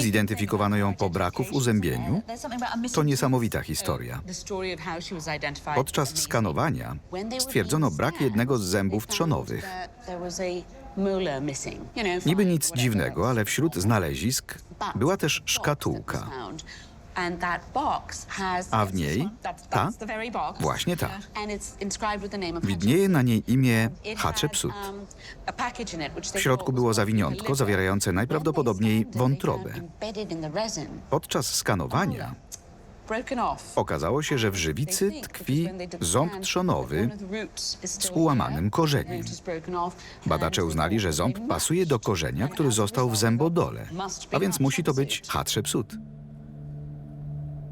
Zidentyfikowano ją po braku w uzębieniu. To niesamowita historia. Podczas skanowania stwierdzono brak jednego z zębów trzonowych. Niby nic dziwnego, ale wśród znalezisk była też szkatułka. A w niej ta? Właśnie ta. Widnieje na niej imię Hatshepsut. Hatshepsut. W środku było zawiniątko zawierające najprawdopodobniej wątrobę. Podczas skanowania okazało się, że w żywicy tkwi ząb trzonowy z ułamanym korzeniem. Badacze uznali, że ząb pasuje do korzenia, który został w zębodole, a więc musi to być Hatshepsut.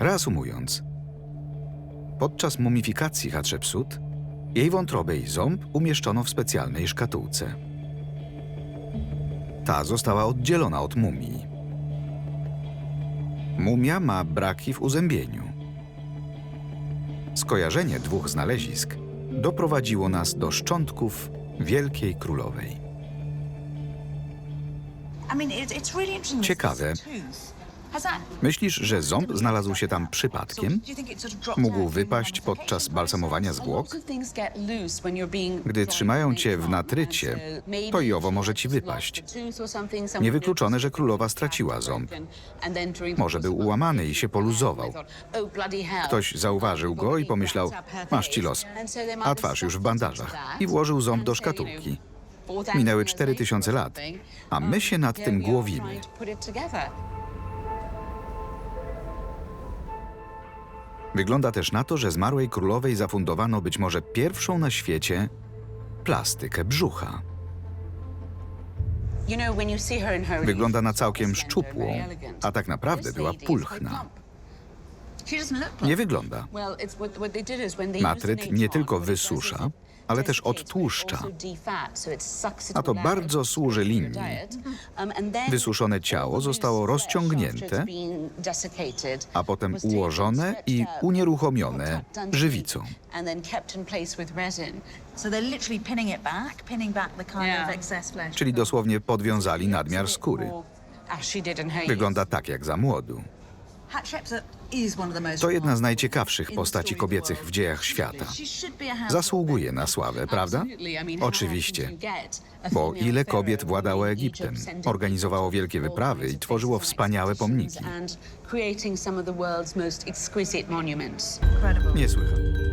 Reasumując, podczas mumifikacji Hatshepsut jej wątrobę i ząb umieszczono w specjalnej szkatułce. Ta została oddzielona od mumii. Mumia ma braki w uzębieniu. Skojarzenie dwóch znalezisk doprowadziło nas do szczątków Wielkiej Królowej. Ciekawe. Myślisz, że ząb znalazł się tam przypadkiem? Mógł wypaść podczas balsamowania zwłok? Gdy trzymają cię w natrycie, to i owo może ci wypaść. Niewykluczone, że królowa straciła ząb. Może był ułamany i się poluzował. Ktoś zauważył go i pomyślał, masz ci los, a twarz już w bandażach. I włożył ząb do szkatułki. Minęły 4000 lat, a my się nad tym głowimy. Wygląda też na to, że zmarłej królowej zafundowano być może pierwszą na świecie plastykę brzucha. Wygląda na całkiem szczupłą, a tak naprawdę była pulchna. Nie wygląda. Natryt nie tylko wysusza, ale też odtłuszcza. A to bardzo służy linii. Wysuszone ciało zostało rozciągnięte, a potem ułożone i unieruchomione żywicą. Czyli dosłownie podwiązali nadmiar skóry. Wygląda tak jak za młodu. To jedna z najciekawszych postaci kobiecych w dziejach świata. Zasługuje na sławę, prawda? Oczywiście. Bo ile kobiet władało Egiptem, organizowało wielkie wyprawy i tworzyło wspaniałe pomniki. Nie słychać.